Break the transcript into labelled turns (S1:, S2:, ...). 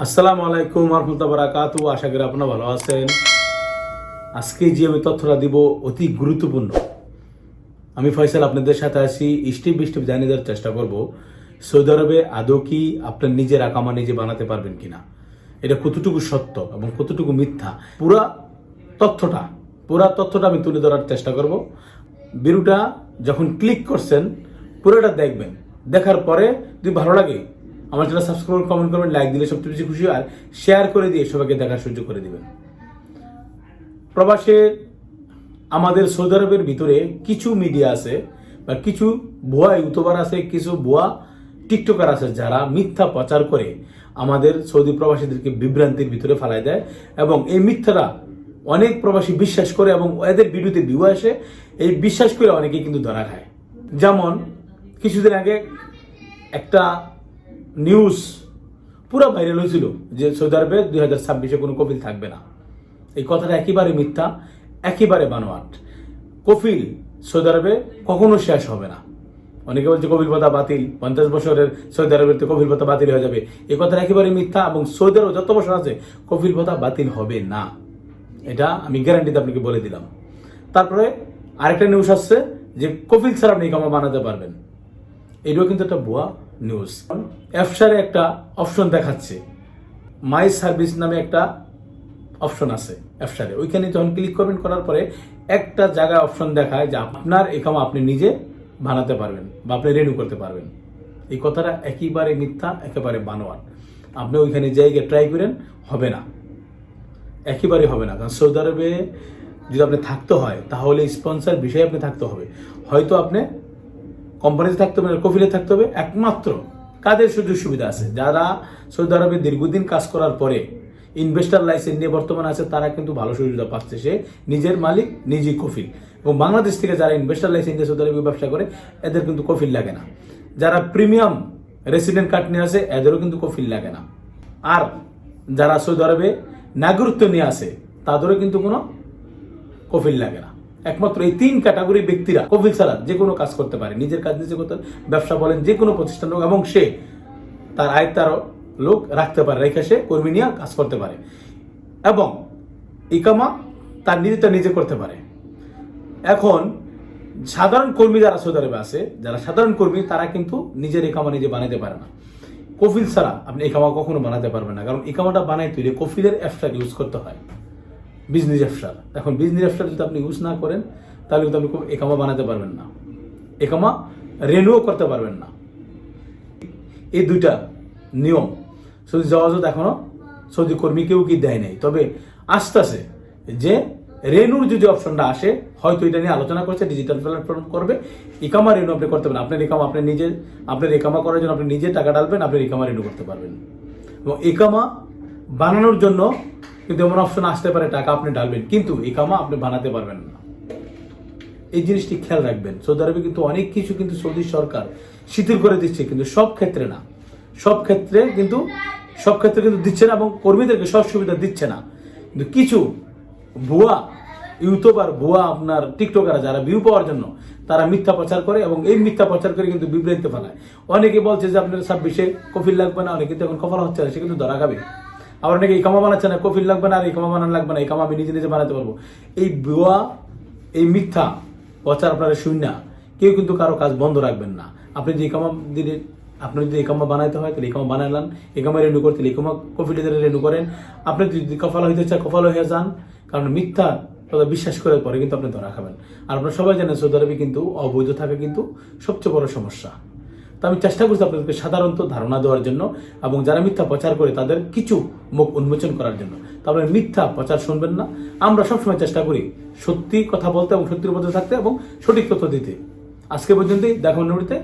S1: আসসালামু আলাইকুম রহমতুল্লাহ বারাকাতু আশা করি আপনারা ভালো আছেন। আজকে যে আমি তথ্যটা দিব অতি গুরুত্বপূর্ণ। আমি ফয়সাল আপনাদের সাথে আছি, স্টিপ স্টিপ জানিয়ে দেওয়ার চেষ্টা করব। সৌদি আরবে আদৌ কি আপনার নিজের আকামা নিজে বানাতে পারবেন কিনা? এটা কতটুকু সত্য এবং কতটুকু মিথ্যা? পুরা তথ্যটা পুরা তথ্যটা আমি তুলে ধরার চেষ্টা করব। বিরুটা যখন ক্লিক করছেন, পুরোটা দেখবেন। দেখার পরে যদি ভালো লাগে আমার চ্যানেল সাবস্ক্রাইব কমেন্ট করবেন লাইক দিলে সবচেয়ে বেশি খুশি আর শেয়ার করে দিয়ে সবাইকে দেখার সুযোগ করে দিবেন। প্রবাসে আমাদের সৌদি আরবের ভিতরে কিছু মিডিয়া আছে, বা কিছু ভুয়া ইউটিউবার আছে, কিছু ভুয়া টিকটকার আছে, যারা মিথ্যা প্রচার করে আমাদের সৌদি প্রবাসীদেরকে বিভ্রান্তির ভিতরে ফেলায় দেয়। এবং এই মিথ্যাটা অনেক প্রবাসী বিশ্বাস করে এবং এদের ভিডিওতে ভিউ আসে। এই বিশ্বাস করে অনেকে কিন্তু ধরা খায়। যেমন, কিছুদিন আগে একটা নিউজ পুরো ভাইরাল হয়েছিল যে সৌদি আরবে দুই হাজার ছাব্বিশে কোনো কপিল থাকবে না। এই কথাটা একেবারে মিথ্যা, একেবারে বানোয়াট। কফিল সৌদি আরবে কখনো শেষ হবে না। অনেকে বলছে কবির ভাতা বাতিল, পঞ্চাশ বছরের সৌদি আরবের তো কবির ভাতা বাতিল হয়ে যাবে। এই কথাটা একেবারে মিথ্যা এবং সৌদি আরব যত বছর আছে কফিল ভাতা বাতিল হবে না। এটা আমি গ্যারান্টিতে আপনাকে বলে দিলাম। তারপরে আরেকটা নিউজ আসছে যে কপিল ছাড়া আপনি কামা বানাতে পারবেন। এটাও কিন্তু একটা ভুয়া নিউজ অ্যাপসারে একটা অপশন দেখাচ্ছে। মাই সার্ভিস নামে একটা অপশন আছে অ্যাপসারে ওইখানে যখন ক্লিক করবেন, করার পরে একটা জায়গায় অপশন দেখায় যে আপনার একাম আপনি নিজে বানাতে পারবেন বা আপনি রেনু করতে পারবেন। এই কথাটা একেবারে মিথ্যা, একেবারে বানোয়ার আপনি ওইখানে জায়গায় ট্রাই করেন, হবে না। একেবারে হবে না। কারণ সৌদি আরবে যদি আপনি থাকতে হয়, তাহলে স্পন্সর বিষয়ে আপনি থাকতে হবে। হয়তো আপনি কোম্পানিতে থাকতে হবে কফিলে থাকতে হবে, একমাত্র কাদের সুযোগ সুবিধা আছে? যারা সৌদি আরবে দীর্ঘদিন কাজ করার পরে ইনভেস্টার লাইসেন্স নিয়ে বর্তমানে আছে, তারা কিন্তু ভালো সুবিধা পাচ্ছে। সে নিজের মালিক, নিজেই কফিল এবং বাংলাদেশ থেকে যারা ইনভেস্টার লাইসেন্স নিয়ে সৌদি আরবে ব্যবসা করে, এদের কিন্তু কফিল লাগে না। যারা প্রিমিয়াম রেসিডেন্ট কার্ড নিয়ে আসে এদেরও কিন্তু কফিল লাগে না। আর যারা সৌদি আরবে নাগরিকত্ব নিয়ে আসে তাদেরও কিন্তু কোনো কফিল লাগে না। একমাত্র এই তিন ক্যাটাগরি ব্যক্তিরা কফিল ছাড়া যে কোনো কাজ করতে পারে। নিজের কাজ নিজে করতে ব্যবসা বলেন যে কোনো প্রতিষ্ঠান হোক, এবং সে তার আয়ত্তার লোক রাখতে পারে, রেখে সে কর্মী নিয়ে কাজ করতে পারে। এবং ইকামা তার নিজেটা নিজে করতে পারে। এখন সাধারণ কর্মী যারা সৌদি আরবে আছে, যারা সাধারণ কর্মী, তারা কিন্তু নিজের ইকামা নিজে বানাতে পারে না। কফিল ছাড়া আপনি ইকামা কখনো বানাতে পারবেন না, কারণ ইকামাটা বানাই তৈরি কফিলের অ্যাপসটা ইউজ করতে হয়। বিজনেস ব্যবসার এখন বিজনেস ব্যবসা যদি আপনি ইউজ না করেন, তাহলে কিন্তু আপনি খুব একামা বানাতে পারবেন না। একামা রেনুও করতে পারবেন না। এই দুইটা নিয়ম। সৌদি জওয়াজত এখনও সৌদি কর্মীকেও কি দেয় নাই। তবে আস্তে আস্তে যে রেনুর যদি অপশনটা আসে, হয়তো এটা নিয়ে আলোচনা করছে ডিজিটাল প্ল্যাটফর্ম করবে। ইকামা রেনু আপনি করতে পারেন আপনার ইকামা আপনি নিজে, আপনার ইকামা করার জন্য আপনি নিজে টাকা ডালবেন আপনি ইকামা রেনু করতে পারবেন। এবং ইকামা বানানোর জন্য কিন্তু এমন অপশন আসতে পারে, টাকা আপনি ডালবেন কিন্তু ইকামা আপনি বানাতে পারবেন না। এই জিনিসটি খেয়াল রাখবেন। সৌদি আরবে কিন্তু অনেক কিছু কিন্তু সৌদি সরকার শিথিল করে দিচ্ছে, কিন্তু সব ক্ষেত্রে না। সব ক্ষেত্রে কিন্তু, সব ক্ষেত্রে কিন্তু দিচ্ছে না এবং কর্মীদেরকে সব সুবিধা দিচ্ছে না। কিন্তু কিছু ভুয়া ইউটিউবার, ভুয়া আপনার টিকটকাররা যারা ভিউ পাওয়ার জন্য, তারা মিথ্যা প্রচার করে এবং এই মিথ্যা প্রচার করে কিন্তু বিভ্রান্ত ফেলায়। অনেকে বলছে যে আপনার ছাব্বিশে কফিল লাগবে না, অনেকে এখন কফল হচ্ছে না, সে কিন্তু ধরা খাবে। আবার অনেকে ইকামা বানাচ্ছে না কফিল লাগবে না, আর ইকামা বানানো লাগবে না ইকামা আমি নিজে নিজে বানাতে পারব। এই ভুয়া এই মিথ্যা প্রচার আপনারা শূন্য কেউ কিন্তু কারও কাজ বন্ধ রাখবেন না। আপনি যে ইকামা দিলে, আপনি যদি একামা বানাইতে হয়, তাহলে একামা বানাইলেন একামা রেনু করতে একামা কফিলে রেনু করেন। আপনি যদি কফাল হইতে চান, কফাল হয়ে যান, কারণ মিথ্যা কথা বিশ্বাস করে পরে কিন্তু আপনি ধরা খাবেন। আর আপনারা সবাই জানেন, সৌদি আরবে কিন্তু অবৈধ থাকা কিন্তু সবচেয়ে বড় সমস্যা। তো আমি চেষ্টা করছি আপনাদেরকে সাধারণত ধারণা দেওয়ার জন্য এবং যারা মিথ্যা প্রচার করে তাদের কিছু মুখ উন্মোচন করার জন্য। তারপরে মিথ্যা প্রচার শুনবেন না। আমরা সবসময় চেষ্টা করি সত্যি কথা বলতে এবং সত্যির মধ্যে থাকতে এবং সঠিক তথ্য দিতে। আজকে পর্যন্তই, দেখো নড়িতে